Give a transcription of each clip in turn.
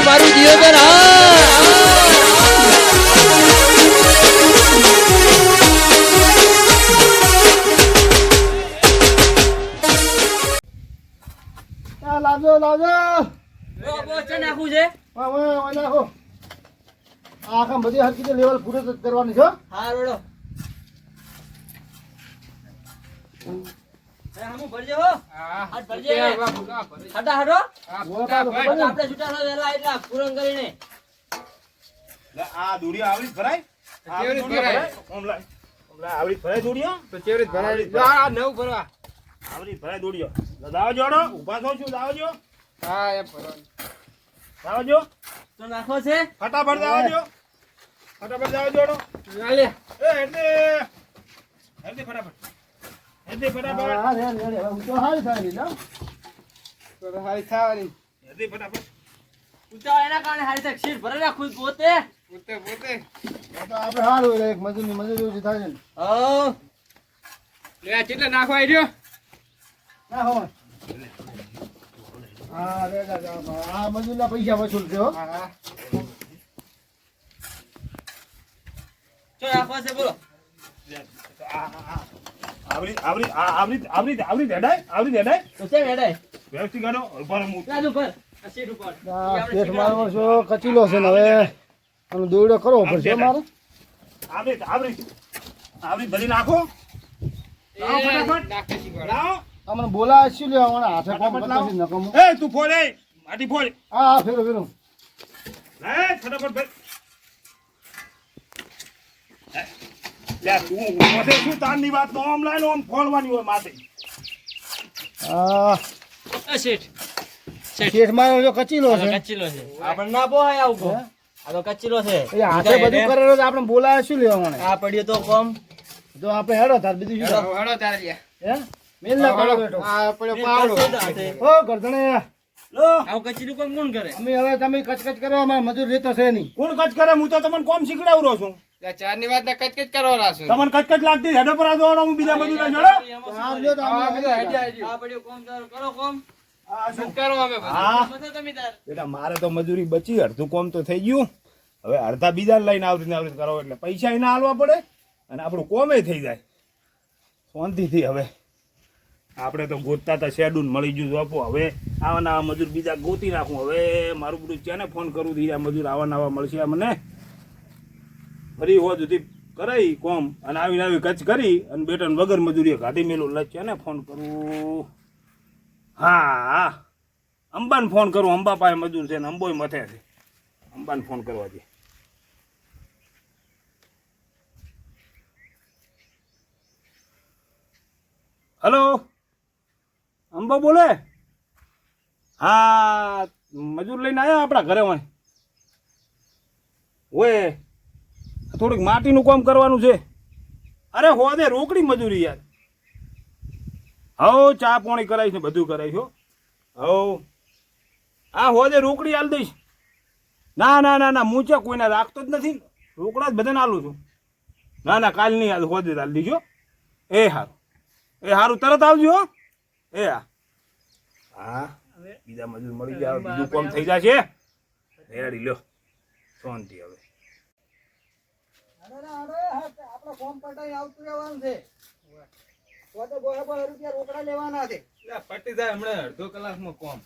મારું દિયોદર હા. લાવજો લાવજો છે આખા બધી હરકી લેવલ પૂરે કરવાની છે હા રોડો. નાખો છે. ફટાફટ દાવો જો. ફટાફટ દાવો જોડો. આલે એ, હેડે. હેડે ફટાફટ. હેડે ફટાફટ. હા રે હું તો તો ફટાફટ. એના કારણે હારી થાય. સીટ ભરે ખુદ પોતે. પોતે પોતે. તો આપણે હોય એક મજૂરની મજૂરી થાય ને. હા. લે કેટલા નાખવા આવ્યો ના હા રે રે રે આ મજૂરના પૈસા વસૂલ થયો હા. હા ચો છે બોલો. આ, આ, આ. આવડી આવડી આ, આવડી આવડી આવડી હેડાય તો છે મેડાય વ્યવસ્થિત કરો ઉપર હું રાજુ પર સીટ ઉપર. પેટ મારવો છો કચીલો છે ને હવે. આનો દોરડો કરવો પડશે મારે. આવડી આવડી આવડી ભરી નાખો. અમને બોલાવે શું લેવા મને હાથે કામ કરતા. એ તું ફોડ એ. માટી ફોડ. હા હા ફેરો ફેરો. લે ફટાફટ લે તું મોઢે શું તારની વાત નો આમ લાઈન આમ ફોડવાની હોય માથે? આ આ શેઠ. મારો જો કચીલો છે. કચ્ચીલો છે. આપણે ના પોહાય આવું આ તો કચ્ચીલો છે. એ હાથે બધું કરેલો છે આપણે બોલાવે શું લેવા મને? આ પડ્યો તો કોમ. જો આપણે હેડો તાર બીજું શું હેડો. હે? મેલ ના કરો બેઠો. આ પડ્યો પાવડો. ઓ ગરદણે. લો. આવું કચ્ચીલું કોમ કોણ કરે? અમે હવે તમે કચકચ કરો અમારે મજૂર રહેતો છે નહીં. કોણ કચ કરે? હું તો તમને કોમ શીખડાવું છું. વાત છું તમને લાગતી હેડો પર હું બીજા બધું ના જોડો લ્યો તો બધું. આ પડ્યો કોમ કરો કોમ. બેટા મારે તો મજૂરી બચી અડધું કોમ તો થઈ ગયું. હવે અડધા બીજા લઈને આવરી આવરી કરો એટલે પૈસા એના હાલવા પડે અને આપણું કોમે થઈ જાય. શાંતિથી હવે. આપણે તો ગોતતા હતા શેડ્યુલ મળી ગયું જોપો હવે આવા નવા મજૂર બીજા ગોતી નાખું. હવે મારું બધું ને ફોન કરું થી મજૂર આવા નવા મળશે મને? ફરી હોવા સુધી કરાઈ કોમ અને આવીને આવી કચ્છ કરી અને બેટન વગર મજૂરી કાઢી મેલું લચ્યો ને ફોન કરું? હા. અંબાને ફોન કરું. અંબા પાસે મજૂર છે ને અંબોય મથે છે. અંબાને ફોન કરવા દે. હલો? અંબા બોલે? હા. મજૂર લઈને આવ્યા આપણા ઘરે હોય. ઓય. થોડીક માટીનું કામ કરવાનું છે. અરે હોદે રોકડી મજૂરી યાર. હવ ચા પાણી કરાવીશ ને બધું કરાવીશ હો. હવ. હો હોજે રોકડી આલ દઈશ. ના ના ના ના હું ચા કોઈને રાખતો જ નથી. રોકડા જ બધાને આલું છું. ના ના કાલ નહીં હો દે હાલ દીજો. એ સારું એ સારું તરત આવજો હો. એ હા હા બીજા મજૂર મળી જાય બીજું કોમ થઈ જશે. રેડી લો શાંતિ હવે. આપણે ફોર્મ પટાઈ આવતું રહેવાનું છે. તો તો બોય બોય રૂપિયા રોકડા લેવાના છે. પટી જાય હમણાં અડધો કલાકમાં કોમ.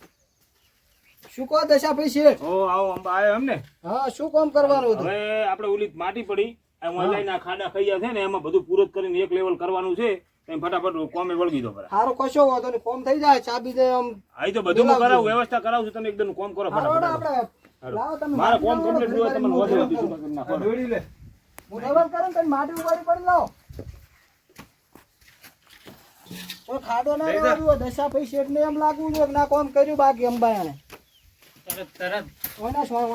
શું કહો દશા ભાઈ શેઠ? ઓ આવો અંબા આવ્યો એમને. હા શું કામ કરવાનું હતું? હવે આપણે ઓલી માટી પડી. એમાં ખાડા ખૈયા છે ને એમાં બધું પૂરું કરીને એક લેવલ કરવાનું છે. એમ ફટાફટ કોમે વળગી દો બરાબર સારો કશો વાંધો નહીં ફોર્મ થઈ જાય ચાબી દે આમ આઈ તો બધું હું કરાવું વ્યવસ્થા કરાવું છું તમે એકદમ કોમ કરો ફટાફટ. આપણે લાવો તમે મારે કોમ કમ્પ્લીટ જોઈએ તમને વધુ વધુ સુગર લે. હું લેવલ કરું ને માટી ઉપાડી પડી લાવો. તો ખાડો ના રહેવા દશા ભાઈ શેઠ ને એમ લાગવું જોઈએ ના કોમ કર્યું બાકી અંબાયાને. તરત તરત. કોઈના સ્વાય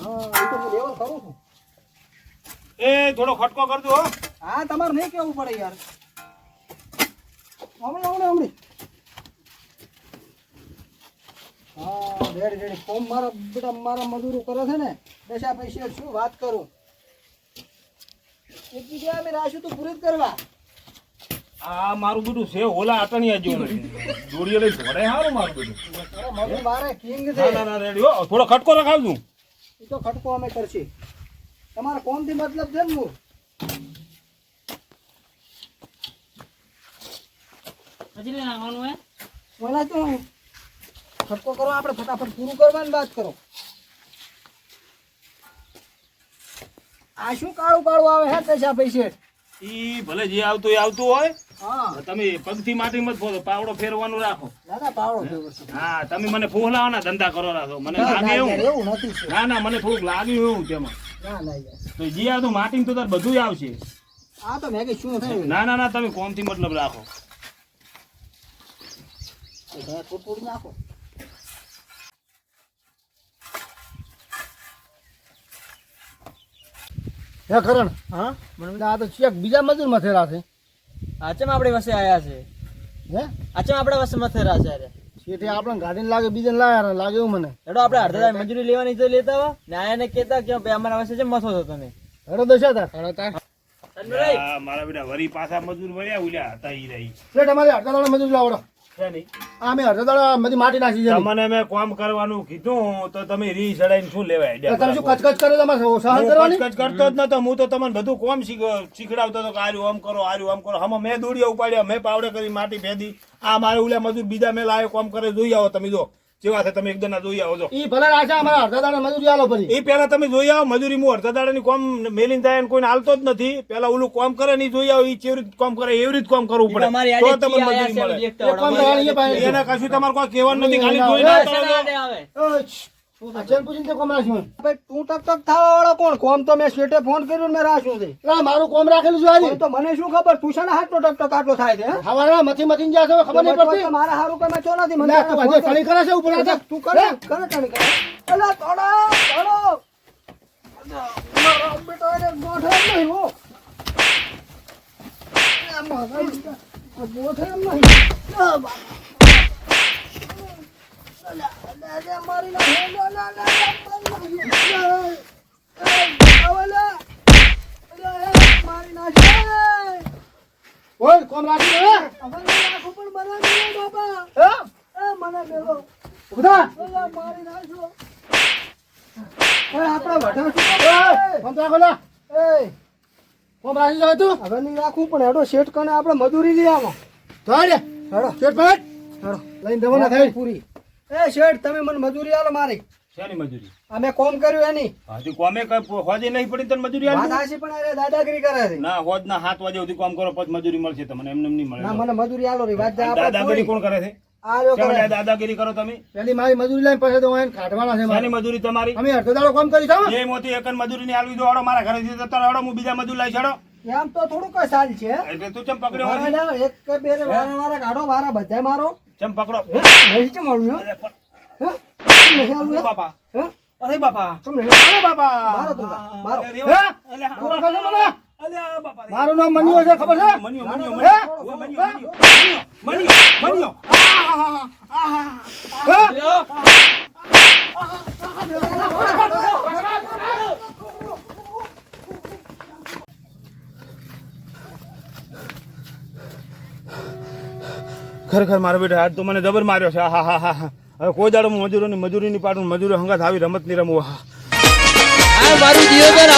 હા એ તો હું લેવલ કરું છું. એ થોડો ખટકો કરજો હો. હા તમારે નહીં કેવું પડે યાર. હમણાં હમણાં હમણાં. હા રેડી રેડી કોમ મારા બેટા મારા મજૂરો કરે છે ને દશા પૈસા શું વાત કરું? એક જગ્યાએ અમે રાખ્યું તો પૂરી જ કરવા. આ મારું બધું છે ઓલા અટણિયા જેવું. જોડીએ લઈ ઘોડે હારું મારું બધું. મારે કિંગ ના છે. ના ના રેડી થોડો ખટકો રખાવજો. એ તો ખટકો અમે કરશે. તમારા કોમથી મતલબ છે ને હું? ઓલા તો ખટકો કરો આપણે ફટાફટ પૂરું કરવાની વાત કરો. આ શું કાળું કાળું આવે હે પૈસા પૈસે? ઈ ભલે જે આવતું એ આવતું હોય. હા. તમે પગથી માટી મત ફોડો પાવડો ફેરવાનું રાખો. પાવડો ફેરવો હા તમે મને ફોહલાવાના ધંધા કરો રાખો. મને લાગે એવું. નથી ના ના મને થોડુંક લાગ્યું એવું તેમાં. ના ના તો જે આવતું માટી તો તાર બધું આવશે. આ તો મેં કીધું શું થયું? ના ના ના તમે કોમથી મતલબ રાખો. નાખો. હે કરણ? હા? આ તો ચેક બીજા મજૂર મથેરા છે. આચમ આપણી વસે આયા છે? હે? આચમ આપણા વસે મથેરા છે અરે શેઠે આપણે ગાડીને લાગે બીજાને લાયા લાગે એવું મને. એડો આપણે અડધા મજૂરી લેવાની તો લેતા હો ને આયાને કહેતા કે ભાઈ અમારા પાસે છે મથો છો તમે? હેડો દશા તા આ મારા બેટા વરી પાછા મજૂર વળ્યા ઉલ્યા હતા ઈ રહી. શેઠ અમારે અડધા મજૂર લાવડો. છે નહીં. અમે અડધા બધી માટી નાખી છે તમને મેં કામ કરવાનું કીધું તો તમે રી ચડાઈને શું લેવાય તમે શું કચકચ કરે તમારે સહન કરવાની? કચકચ કરતો જ નતો હું તો તમને બધું કોમ શીખ- શીખડાવતો હતો કે આર્યું આમ કરો આર્યું આમ કરો. હમણાં મેં દોડીયા ઉપાડ્યા મેં પાવડે કરી માટી ભેદી. આ મારે ઉલ્યા મજૂર બીજા મેં લાવ્યો કોમ કરે જોઈ આવો તમે જો. જેવા છે તમે એકદમ જોઈ આવો છો ઈ ભલે રાખે અમારા અડધા દાડા મજૂરી આલો પડી એ પેલા તમે જોઈ આવો મજૂરી હું અડધા દાડાની કોમ મેલીને થાય ને કોઈને હાલતો જ નથી. પેલા ઓલું કોમ કરે નહીં જોઈ આવો એ કેવી રીતે કોમ કરે એવી રીતે કોમ કરવું પડે. તો તમને મજૂરી મળે. એના કશું તમારે કોઈ કહેવાનું નથી ખાલી જોઈ ના કરો પૂછીને કોમ રાખ્યું ભાઈ તું ટક ટક થવા વાળો કોણ? કોમ તો મેં શેઠે ફોન કર્યો મેં રાખ્યું છે. ના મારું કોમ રાખેલું છે આજે? તો મને શું ખબર? તું શાના હાથનો ટક ટક આટલો થાય છે હવાના મથી મથી ગયા છે ખબર નહીં પડતી? મારા હારું કઈ મેં નથી મને તું. કણી કરે. છે ઉપર હાથે? તું કરે કરે તને કરે. અલા તોડો તોડો મારો બેટો એને ગોઠે નહીં હો. નહીં આ બાપા. અલા, અલા, અલા, મારી નાખે, અલા, અલા, અલા, મારી નાખે. અલા, અલા, અલા, અલા, મારી નાખે. બોલ કોમ રાખી દે હવે રાખો પણ મને મેલો બાપા. હે? એ મને મેલો ઉધા મારી નાખજો. આપણા વઢા શું તો રાખો લા. એ. કોમ રાખી જાય તું. હવે નહીં રાખવું પણ હેડો શેઠ કને આપણે મજૂરી લઈ આવો. રે હેડો. શેઠ ભાઈ. હેડો. લઈને રવાના થઈ પૂરી. એ શેઠ તમે મને મજૂરી આલો મારી. શેની મજૂરી? અમે કોમ કર્યું એની. હજુ કોમે હોજે નહીં પડી તને મજૂરી આલવી? પણ અરે દાદાગીરી કરે છે. ના હોજ ના હાથ વાગે સુધી કોમ કરો પછી મજૂરી મળશે તમને એમને નહીં મળે. ના મને મજૂરી આલો રી વાત દાદાગીરી કોણ કરે છે? દાદાગીરી કરો તમે? પેલી મારી મજૂરી લઈને પછી તો કાઢવાના છે મારી મજૂરી તમારી? અમે અડધો દાડો કામ કરી થાવ જે મોતી એક મજૂરી ની આલવી દો હળો મારા ઘરે જતો તારો હળો હું બીજા મજૂર લઈ છડો એમ તો થોડું કઈ સાલ છે. એટલે તું ચમ પકડ્યો એક કે બે વારા વારા કાઢો વારા બધા મારો. ચમ પકડો? નહીં છે મારું હે? અરે પણ- હે? નહીં આલું હે? બાપા? અરે બાપા. તમને? અરે બાપા. મારો તું મારો. મારું નામ મન્યો છે ખબર છે? મન્યો મન્યો? મન્યો. મન્યો. મન્યો મન્યો. હે? ખરેખર મારો બેટા આજ તો મને જબર માર્યો છે. હા હા હા હા. હવે કોઈ દાડો મજૂરોની મજૂરીની પાડું મજૂરો હંગાત આવી રમત નહીં રમવું હા મારું જીવન